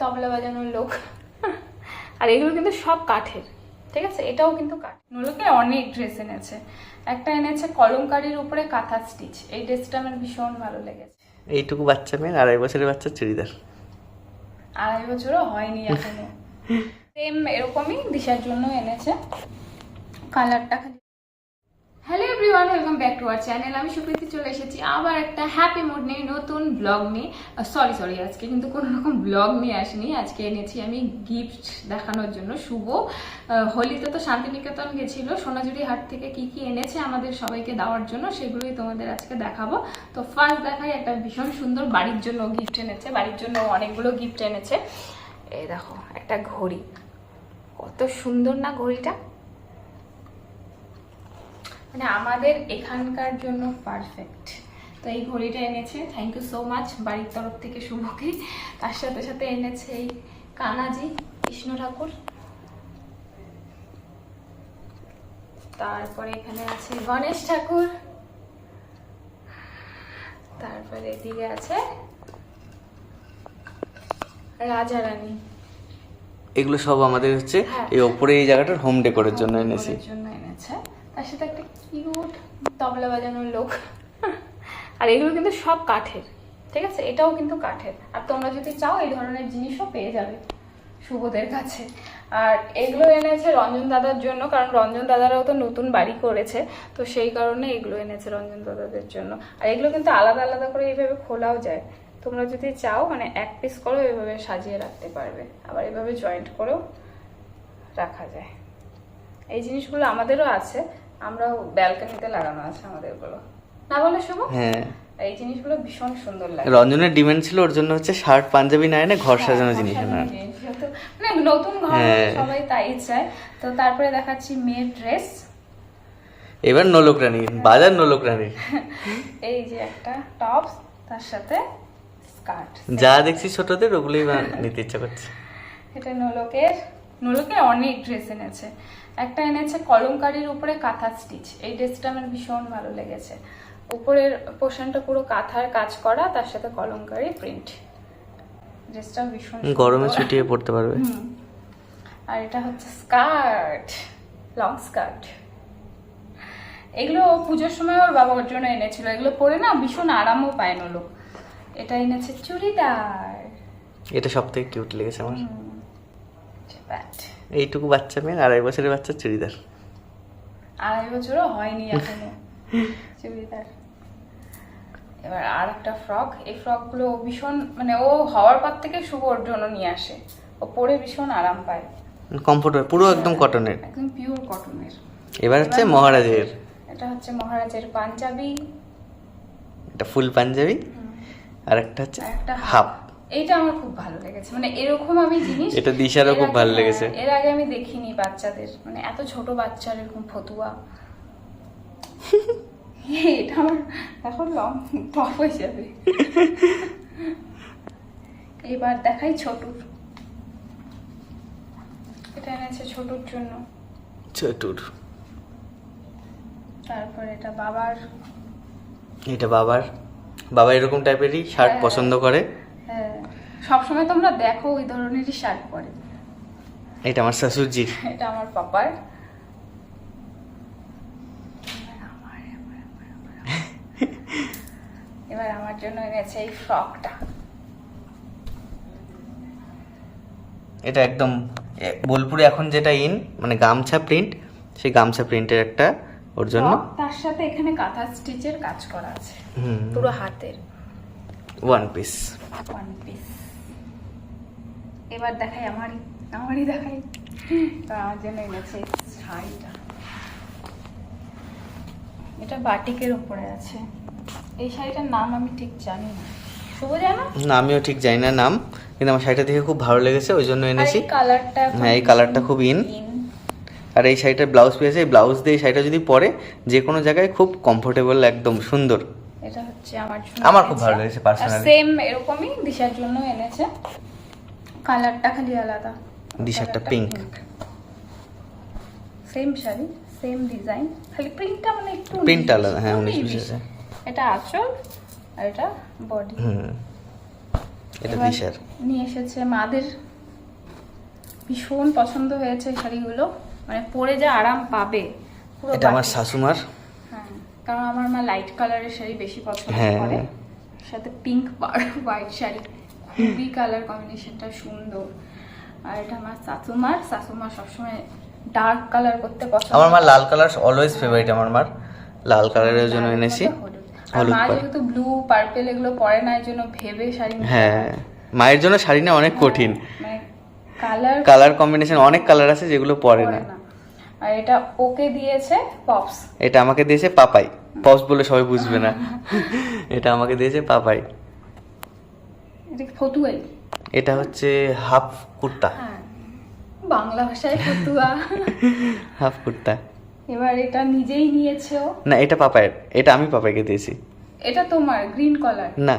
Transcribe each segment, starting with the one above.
তবলা বাজানোর লোক। আর এগুলো কিন্তু সব কাঠের ঠিক আছে? এটাও কিন্তু কাঠ। নোলকে অনেক ড্রেস এনেছে। একটা এনেছে কলমকারির উপরে কাঁথা স্টিচ এই ড্রেসটা আমার ভীষণ ভালো লেগেছে। এইটুকু বাচ্চা মেয়ে আড়াই বছরের বাচ্চা চুড়িদার। আড়াই বছরও হয়নি এখনও। সেম এরকমই দিশার জন্য এনেছে। কালারটা খালি everyone welcome back to our channel আমি সুপ্রীতি চলে এসেছি আবার একটা হ্যাপি মুড নিয়ে, নতুন ব্লগ নিয়ে। সরি সরি আজকে কিন্তু কোনো রকম ব্লগ নিয়ে আসিনি। আজকে এনেছি আমি গিফট দেখানোর জন্য শুভ। হোলিতে তো শান্তিনিকেতন গেছিল। সোনাঝুরি হাট থেকে কি কি এনেছে আমাদের সবাইকে দেওয়ার জন্য সেগুলোই তোমাদের আজকে দেখাবো। তো ফার্স্ট দেখাই একটা ভীষণ সুন্দর বাড়ির জন্য গিফট এনেছে। বাড়ির জন্য অনেকগুলো গিফট এনেছে। এই দেখো, একটা ঘড়ি। কত সুন্দর না ঘড়িটা? মানে আমাদের এখানকার জন্য পারফেক্ট তো এই ঘড়িটা এনেছে থ্যাংক ইউ সো মাচ বাড়ির তরফ থেকে শুভকে। তার সাথে সাথে এনেছে এই কানাজি কৃষ্ণ ঠাকুর। তারপরে এখানে আছে গণেশ ঠাকুর। তারপরে এদিকে আছে রাজা রানী। এগুলো সব আমাদের হচ্ছে হ্যাঁ। এই ওপরে এই জায়গাটার হোম ডেকোরের জন্য এনেছি। জন্য এনেছে। তার সাথে একটা কিউট তবলা বাজানোর লোক। আর এগুলো কিন্তু সব কাঠের, ঠিক আছে? এটাও কিন্তু কাঠের। আর তোমরা যদি চাও, এই ধরনের জিনিসও পেয়ে যাবে শুভদের কাছে। আর এগুলো এনেছে রঞ্জন দাদার জন্য, কারণ রঞ্জন দাদারাও তো নতুন বাড়ি করেছে, তো সেই কারণে এগুলো এনেছে রঞ্জন দাদাদের জন্য। আর এগুলো কিন্তু আলাদা আলাদা করে এইভাবে খোলাও যায়। তোমরা যদি চাও মানে এক পিস করেও এভাবে সাজিয়ে রাখতে পারবে। আবার এভাবে জয়েন্ট করেও রাখা যায়। এই জিনিসগুলো আমাদেরও আছে। আমরাও ব্যালকনিতে লাগানো আছে আমাদেরগুলো না বলে শুভ? হ্যাঁ। এই জিনিসগুলো ভীষণ সুন্দর লাগে। রঞ্জনের ডিমান্ড ছিল ওর জন্য হচ্ছে শার্ট পাঞ্জাবি না এনে ঘর সাজানো হ্যাঁ, জিনিস না মানে নতুন ঘর হ্যাঁ। সবাই তাই চায়। তো তারপরে দেখাচ্ছি মেয়ের ড্রেস। এবার নোলক রানী বাজার নোলক রানী এই যে একটা টপস তার সাথে স্কার্ট। যা দেখছি ছোটদের ওগুলোই নিতে ইচ্ছা করছে। এটা নোলকের নোলকের অনেক ড্রেস এনেছে। একটা এনেছে কলমকারির উপরে কাঁথা স্টিচ এই ড্রেসটা আমার ভীষণ ভালো লেগেছে। উপরের পোর্শনটা পুরো কাঁথার কাজ করা তার সাথে কলমকারি প্রিন্ট ড্রেসটা ভীষণ গরমে ছুটিয়ে পড়তে পারবে। আর এটা হচ্ছে স্কার্ট লং স্কার্ট এগুলো পুজোর সময় ওর বাবার জন্য এনেছিল। এগুলো পরে না ভীষণ আরামও পায় না লোক। এটা এনেছে চুড়িদার। এটা সব থেকে কিউট লেগেছে আমার। প্যান্ট এইটুকু বাচ্চা মেয়ে আড়াই বছরের বাচ্চা চুড়িদার। আড়াই বছরও হয়নি এখনও চুড়িদার। এবার আর একটা ফ্রক এই ফ্রকগুলো ভীষণ মানে ও হওয়ার পর থেকে শুভ ওর জন্য নিয়ে আসে। ও পরে ভীষণ আরাম পায়। কমফোর্টেবল পুরো একদম কটনের একদম পিওর কটনের এবার হচ্ছে মহারাজের। এটা হচ্ছে মহারাজের পাঞ্জাবি। এটা ফুল পাঞ্জাবি। আর একটা হচ্ছে একটা হাফ। এইটা আমার খুব ভালো লেগেছে। মানে এরকম আমি জিনিস এটা দিশারও খুব ভালো লেগেছে। এর আগে আমি দেখিনি বাচ্চাদের। মানে এত ছোট বাচ্চার এরকম ফতুয়া। এটা আমার এখন লং টপ হয়ে যাবে। এবার দেখাই ছোটুর। এটা এনেছে ছোটুর জন্য। ছোটুর। তারপর এটা বাবার। এটা বাবার। বাবা এরকম টাইপেরই শার্ট হ্যাঁ। পছন্দ করে। সবসময় তোমরা দেখো ওই ধরনেরই শার্ট পরে। এটা আমার শাশুড়ির এটা আমার পাপার। এবার আমার, জন্য এনেছে এই ফ্রকটা। এটা একদম বোলপুরে এখন যেটা ইন মানে গামছা প্রিন্ট সেই গামছা প্রিন্টের একটা ওর জন্য। তার সাথে এখানে কাঁথা স্টিচের কাজ করা আছে। পুরো হাতের। ওয়ান পিস ওয়ান পিস এবার দেখাই আমারই আমারই দেখাই। তো আমার জন্য এনেছে শাড়িটা। এটা বাটিকের উপরে আছে। এই শাড়িটার নাম আমি ঠিক জানি না। শুভ জানো? না আমিও ঠিক জানি না নাম কিন্তু আমার শাড়িটা দেখে খুব ভালো লেগেছে ওই জন্য এনেছি। কালারটা হ্যাঁ, এই কালারটা খুব in। আর এই শাড়িটার ব্লাউজ পেয়েছে এই ব্লাউজ দিয়ে শাড়িটা যদি পরে যে কোনো জায়গায় খুব কমফোর্টেবল একদম সুন্দর। এটা হচ্ছে আমার আমার খুব ভালো লেগেছে personally। সেম এরকমই দিশার জন্য এনেছে। কালারটা খালি আলাদা। দিশারটা pink same sari same design খালি প্রিন্টটা মানে একটু Print টা উনিশ আলাদা, হ্যাঁ। উনিশ বিশ এটা আঁচল আর এটা বডি হুম। এটা দিশার নিয়ে এসেছে মাদের। ভীষণ পছন্দ হয়েছে শাড়িগুলো। মানে পরে যা আরাম পাবে এটা আমার শাশুমার। হ্যাঁ কারণ আমার মা লাইট কালারের শাড়ি বেশি পছন্দ হ্যাঁ। করে। সাথে পিঙ্ক হোয়াইট শাড়ি। খুবই কালার কম্বিনেশনটা সুন্দর। আর এটা আমার শাশুমার। শাশুমা সবসময় ডার্ক কালার করতে পছন্দ আমার মা লাল কালার অলওয়েজ ফেভারিট আমার মার। লাল কালারের জন্য এনেছি। আর মা যেহেতু ব্লু পার্পেল এগুলো পরে না এর জন্য ভেবে শাড়ি হ্যাঁ। মায়ের জন্য শাড়ি না অনেক কঠিন। মানে কালার কালার কম্বিনেশন অনেক কালার আছে যেগুলো পরে না। আর এটা ওকে দিয়েছে পপস এটা আমাকে দিয়েছে পাপাই। পপস বলে সবাই বুঝবে না। এটা আমাকে দিয়েছে পাপাই। এটা ফতুয়াই এটা হচ্ছে হাফ কুর্তা। হ্যাঁ। বাংলা ভাষায় ফতুয়া। হাফ কুর্তা। এবার এটা নিজেই নিয়েছে? না এটা পাপায়ের। এটা আমি পাপাইকে দিয়েছি। এটা তোমার গ্রিন কলার না।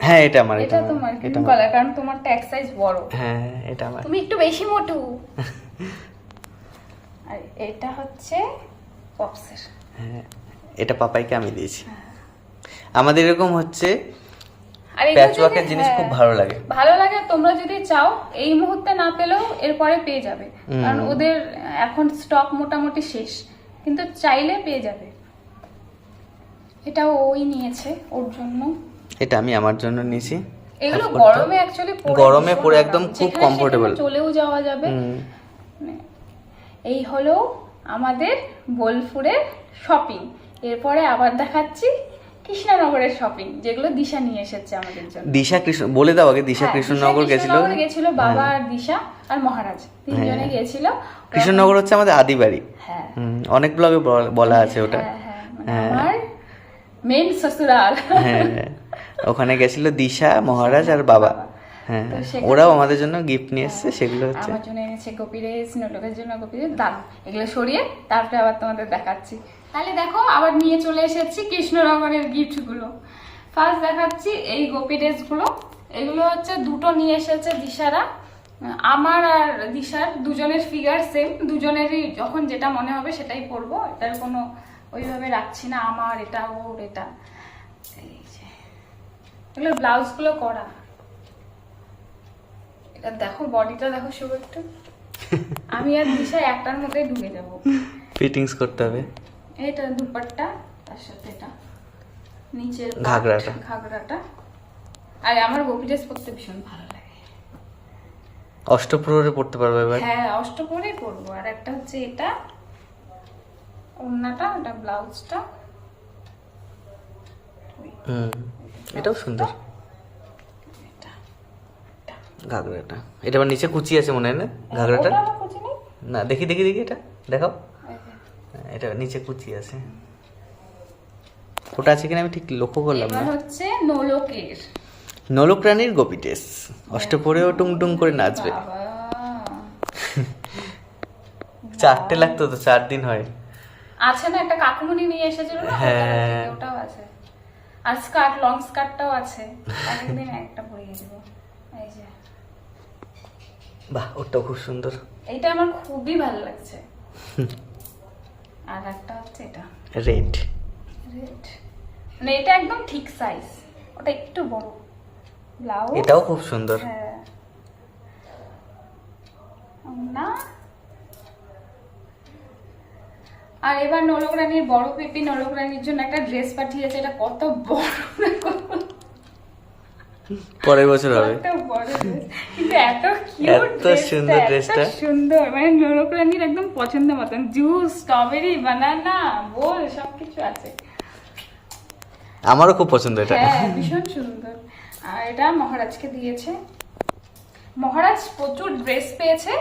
হ্যাঁ এটা আমার এটা তোমার গ্রিন কলার কারণ তোমার ট্যাগ সাইজ বড়। হ্যাঁ এটা আমার। তুমি একটু বেশি মোটু। আর এটা হচ্ছে পপসের হ্যাঁ এটা পাপাইকে আমি দিয়েছি। আমাদের এরকম হচ্ছে আর প্যাচওয়ার্কের জিনিস হ্যাঁ, খুব ভালো লাগে। ভালো লাগে তোমরা যদি চাও এই মুহূর্তে না পেলেও এরপরে পেয়ে যাবে। কারণ ওদের এখন স্টক মোটামুটি শেষ কিন্তু চাইলে পেয়ে যাবে। এটাও ওই নিয়েছে ওর জন্য। এটা আমি আমার জন্য নিয়েছি। এগুলো গরমে অ্যাকচুয়ালি গরমে পরে একদম খুব comfortable। চলেও যাওয়া যাবে। মানে এই হলো আমাদের বোলপুরের শপিং এরপরে আবার দেখাচ্ছি কৃষ্ণনগরের শপিং যেগুলো দিশা নিয়ে এসেছে আমাদের জন্য। দিশা কৃষ্ণ বলে দাও আগে দিশা হ্যাঁ, কৃষ্ণনগর গেছিল। গেছিল বাবা হ্যাঁ। আর দিশা আর মহারাজ তিনজনে হ্যাঁ। গেছিল। কৃষ্ণনগর হচ্ছে আমাদের আদি বাড়ি। হ্যাঁ। অনেক ব্লগে বলা আছে ওটা। হ্যাঁ, মানে মেন শ্বশুরাল। হ্যাঁ ওখানে গেছিল দিশা মহারাজ আর বাবা। হ্যাঁ ওরাও আমাদের জন্য গিফট নিয়ে এসছে সেগুলো হচ্ছে। আমার জন্য এনেছে কপিরেস জন্য কপিরেস দাম এগুলো সরিয়ে তারপরে আবার তোমাদের দেখাচ্ছি। তাহলে দেখো আবার নিয়ে চলে এসেছি কৃষ্ণনগরের গিফটগুলো। ফার্স্ট দেখাচ্ছি এই গোপী ড্রেসগুলো। এগুলো হচ্ছে দুটো নিয়ে এসেছে দিশারা। আমার আর দিশার দুজনের ফিগার সেম দুজনেরই যখন যেটা মনে হবে সেটাই পরবো। এটার কোনো ওইভাবে রাখছি না। আমার এটা ওর এটা। এগুলো ব্লাউজগুলো করা। এটা দেখো বডিটা দেখো শুভ একটু। আমি আর দিশা একটার মধ্যে ঢুকে যাব। ফিটিংস করতে হবে। এটা দুপাট্টা তার সাথে এটা। নিচের ঘাগরাটা। ঘাগরাটা। আর আমার গোপী ড্রেস পরতে ভীষণ ভালো লাগে। অষ্টপ্রহরে পড়তে পারবে এবার? হ্যাঁ অষ্টপরেই করব আর একটা হচ্ছে এটা। ওড়নাটা এটা ব্লাউজটা। হুম এটাও সুন্দর। এটা ঘাগরাটা। এটা আবার নিচে কুচি আছে মনে হয় না? ঘাগরাটা? না দেখি দেখি দেখি এটা। দেখাও। এটা নিচে কুচি আছে। ওটা আছে কিনা আমি ঠিক লক্ষ্য করলাম না। হচ্ছে নলকের। নলক রানীর গোপী টেস। অষ্টপ্রহরেও টুং টুং করে নাচবে। চারটে লাগতো তো চার দিন হয়। আছে না একটা কাকুমনি নিয়ে এসেছিল না? হ্যাঁ। ওটাও আছে। আর স্কার্ট লং স্কার্টটাও আছে। একদিন একটা পরিয়ে দেবো। এই যে। বাহ ওটাও খুব সুন্দর। এইটা আমার খুবই ভালো লাগছে। আর একটা হচ্ছে এটা। রেড রেড মানে এটা একদম ঠিক সাইজ ওটা একটু বড়। ব্লাউজ এটাও খুব সুন্দর। হ্যাঁ। না। আর এবার নলক রানীর বড় পেপি নলক রানীর জন্য একটা ড্রেস পাঠিয়েছে এটা কত বড়। পরের বছর হবে। কিন্তু এত এত সুন্দর dress-টা। সুন্দর। মানে নলক রানীর একদম পছন্দ মতন। জুস স্ট্রবেরি বানানা বোল সবকিছু আছে। আমারও খুব পছন্দ এটা। হ্যাঁ ভীষণ সুন্দর। আর এটা মহারাজকে দিয়েছে। মহারাজ প্রচুর ড্রেস পেয়েছে।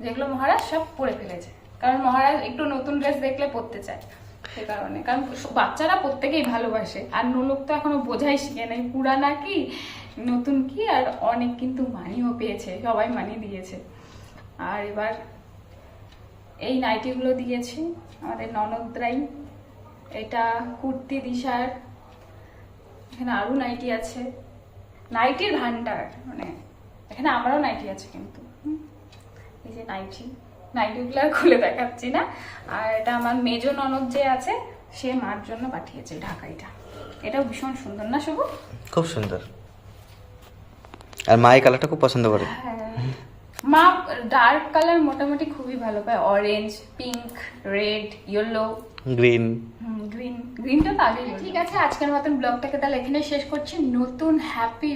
যেগুলো মহারাজ সব পরে ফেলেছে। কারণ মহারাজ একটু নতুন ড্রেস দেখলে পরতে চায় সে কারণে। কারণ বাচ্চারা প্রত্যেকেই ভালোবাসে। আর নোলক তো এখনও বোঝাই শিখে নাই। পুরা কি? নতুন কি আর অনেক কিন্তু মানিও পেয়েছে, সবাই মানি দিয়েছে। আর এবার এই নাইটিগুলো দিয়েছি আমাদের ননদরাই। এটা কুর্তি, দিশার, এখানে আরও নাইটি আছে। নাইটির ভান্ডার মানে এখানে আমারও নাইটি আছে কিন্তু। এই যে নাইটি, নাইটিগুলো আর খুলে দেখাচ্ছি না। আর এটা আমার মেজ ননদ যে আছে, সে মার জন্য পাঠিয়েছে ঢাকাইটা। এটাও ভীষণ সুন্দর না, শুভ? খুব সুন্দর। আর মা এই কালারটা খুব পছন্দ করে। হ্যাঁ। মা ডার্ক কালার মোটামুটি খুবই ভালো পায়। Orange pink red yellow. Green. Green. গ্রিনটা তো ঠিক আছে আজকের মতন ব্লগটাকে তাহলে এখানে শেষ করছি। নতুন হ্যাপি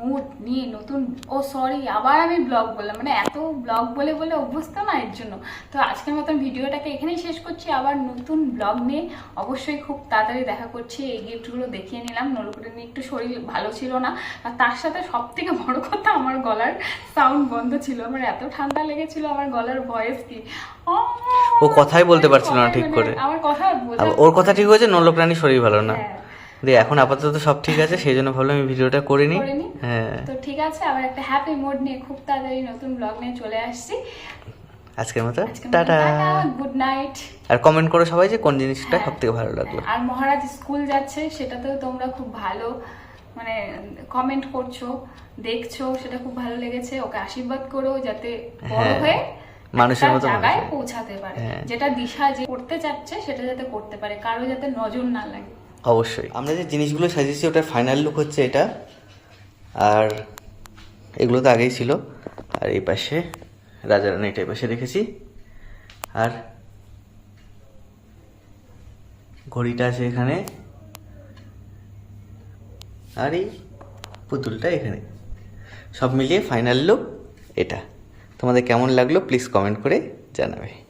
মুড নিয়ে নতুন ও সরি আবার আমি ব্লগ বললাম মানে এত ব্লগ বলে বলে অভ্যস্ত না এর জন্য তো আজকের মতন ভিডিওটাকে এখানেই শেষ করছি আবার নতুন ব্লগ নিয়ে অবশ্যই খুব তাড়াতাড়ি দেখা করছি এই গিফটগুলো দেখিয়ে নিলাম নলকুটে নিয়ে একটু শরীর ভালো ছিল না আর তার সাথে সব থেকে বড় কথা আমার গলার সাউন্ড বন্ধ ছিল আমার এত ঠান্ডা লেগেছিল আমার গলার ভয়েস কি ও কথাই বলতে পারছিল না ঠিক মানে করে। আমার কথা ওর কথা ঠিক হয়েছে নলক রানীর শরীর ভালো না হ্যাঁ। দিয়ে এখন আপাতত সব ঠিক আছে সেই জন্য ভাবলাম আমি ভিডিওটা করে নিই হ্যাঁ। তো ঠিক আছে আবার একটা হ্যাপি মোড নিয়ে খুব তাড়াতাড়ি নতুন ব্লগ নিয়ে চলে আসছি। আজকের মতো? টাটা। গুড নাইট আর কমেন্ট করো সবাই যে কোন জিনিসটা হ্যাঁ। সব থেকে ভালো লাগল। আর মহারাজ স্কুল যাচ্ছে সেটাতেও তোমরা খুব ভালো মানে কমেন্ট করছ দেখছ সেটা খুব ভালো লেগেছে। ওকে আশীর্বাদ করো যাতে বড় হ্যাঁ, হয়ে মানুষের মতো জায়গায় পৌঁছাতে পারে। হ্যাঁ। যেটা দিশা যে করতে চাচ্ছে সেটা যাতে করতে পারে কারও যাতে নজর না লাগে। অবশ্যই। আমরা যে জিনিসগুলো সাজিয়েছি, ওটার ফাইনাল লুক হচ্ছে এটা। আর এগুলো তো আগেই ছিল। আর এই পাশে রাজারানি এটা এই পাশে রেখেছি। আর ঘড়িটা আছে এখানে। আর এই পুতুলটা এখানে। সব মিলিয়ে ফাইনাল লুক এটা। তোমাদের কেমন লাগল প্লিজ কমেন্ট করে জানাবে।